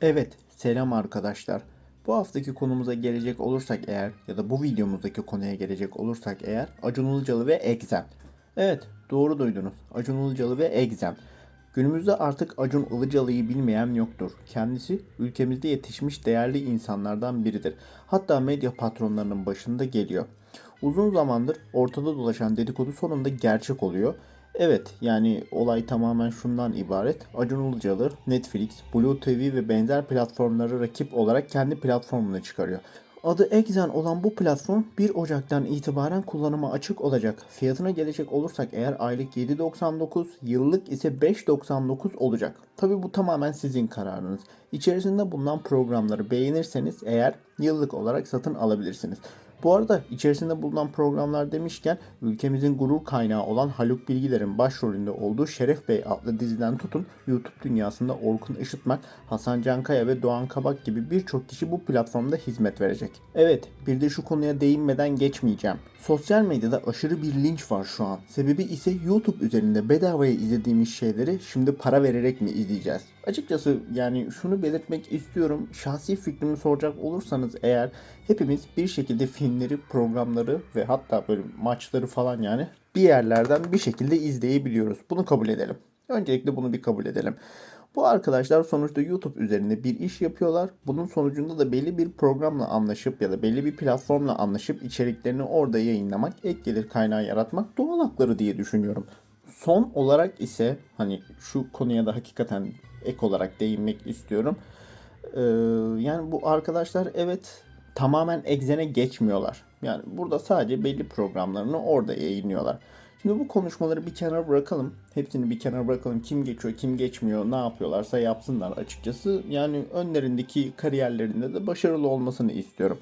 Evet, selam arkadaşlar. Bu haftaki konumuza gelecek olursak eğer ya da bu videomuzdaki konuya gelecek olursak eğer Acun Ilıcalı ve Egzen. Evet, doğru duydunuz. Acun Ilıcalı ve Egzen. Günümüzde artık Acun Ilıcalı'yı bilmeyen yoktur. Kendisi ülkemizde yetişmiş değerli insanlardan biridir. Hatta medya patronlarının başında geliyor. Uzun zamandır ortada dolaşan dedikodu sonunda gerçek oluyor. Evet yani olay tamamen şundan ibaret. Acun Ilıcalı, Netflix, Blue TV ve benzer platformları rakip olarak kendi platformunu çıkarıyor. Adı Exxen olan bu platform 1 Ocak'tan itibaren kullanıma açık olacak. Fiyatına gelecek olursak eğer aylık 7.99, yıllık ise 5.99 olacak. Tabi bu tamamen sizin kararınız. İçerisinde bulunan programları beğenirseniz eğer yıllık olarak satın alabilirsiniz. Bu arada içerisinde bulunan programlar demişken ülkemizin gurur kaynağı olan Haluk Bilgiler'in başrolünde olduğu Şeref Bey adlı diziden tutun YouTube dünyasında Orkun Işıtmak, Hasan Cankaya ve Doğan Kabak gibi birçok kişi bu platformda hizmet verecek. Evet bir de şu konuya değinmeden geçmeyeceğim. Sosyal medyada aşırı bir linç var şu an. Sebebi ise YouTube üzerinde bedavaya izlediğimiz şeyleri şimdi para vererek mi izleyeceğiz? Açıkçası yani şunu belirtmek istiyorum. Şahsi fikrimi soracak olursanız eğer hepimiz bir şekilde filmleri, programları ve hatta böyle maçları falan yani bir yerlerden bir şekilde izleyebiliyoruz. Bunu kabul edelim. Öncelikle bunu bir kabul edelim. Bu arkadaşlar sonuçta YouTube üzerinde bir iş yapıyorlar. Bunun sonucunda da belli bir programla anlaşıp ya da belli bir platformla anlaşıp içeriklerini orada yayınlamak, ek gelir kaynağı yaratmak doğal hakları diye düşünüyorum. Son olarak ise hani şu konuya da hakikaten ek olarak değinmek istiyorum. Ee, yani bu arkadaşlar evet tamamen egzene geçmiyorlar. Yani burada sadece belli programlarını orada yayınlıyorlar. Şimdi bu konuşmaları bir kenara bırakalım. Hepsini bir kenara bırakalım. Kim geçiyor, kim geçmiyor, ne yapıyorlarsa yapsınlar açıkçası. Yani önlerindeki kariyerlerinde de başarılı olmasını istiyorum.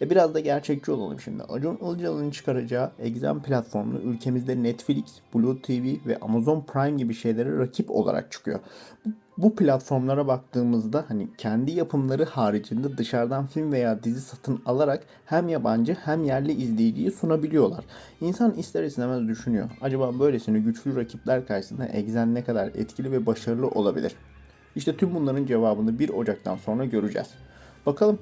E biraz da gerçekçi olalım şimdi. Acun Ilıcalı'nın çıkaracağı Exam platformunu ülkemizde Netflix, Blue TV ve Amazon Prime gibi şeylere rakip olarak çıkıyor. Bu, bu platformlara baktığımızda hani kendi yapımları haricinde dışarıdan film veya dizi satın alarak hem yabancı hem yerli izleyiciyi sunabiliyorlar. İnsan ister istemez düşünüyor. Acaba böylesine güçlü rakipler karşısında Exam ne kadar etkili ve başarılı olabilir? İşte tüm bunların cevabını 1 Ocak'tan sonra göreceğiz. Bakalım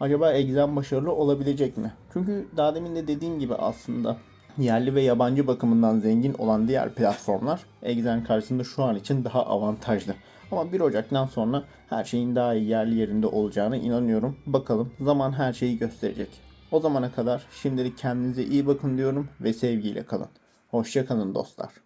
acaba egzem başarılı olabilecek mi? Çünkü daha demin de dediğim gibi aslında yerli ve yabancı bakımından zengin olan diğer platformlar egzen karşısında şu an için daha avantajlı. Ama 1 Ocak'tan sonra her şeyin daha iyi yerli yerinde olacağına inanıyorum. Bakalım zaman her şeyi gösterecek. O zamana kadar şimdilik kendinize iyi bakın diyorum ve sevgiyle kalın. Hoşça kalın dostlar.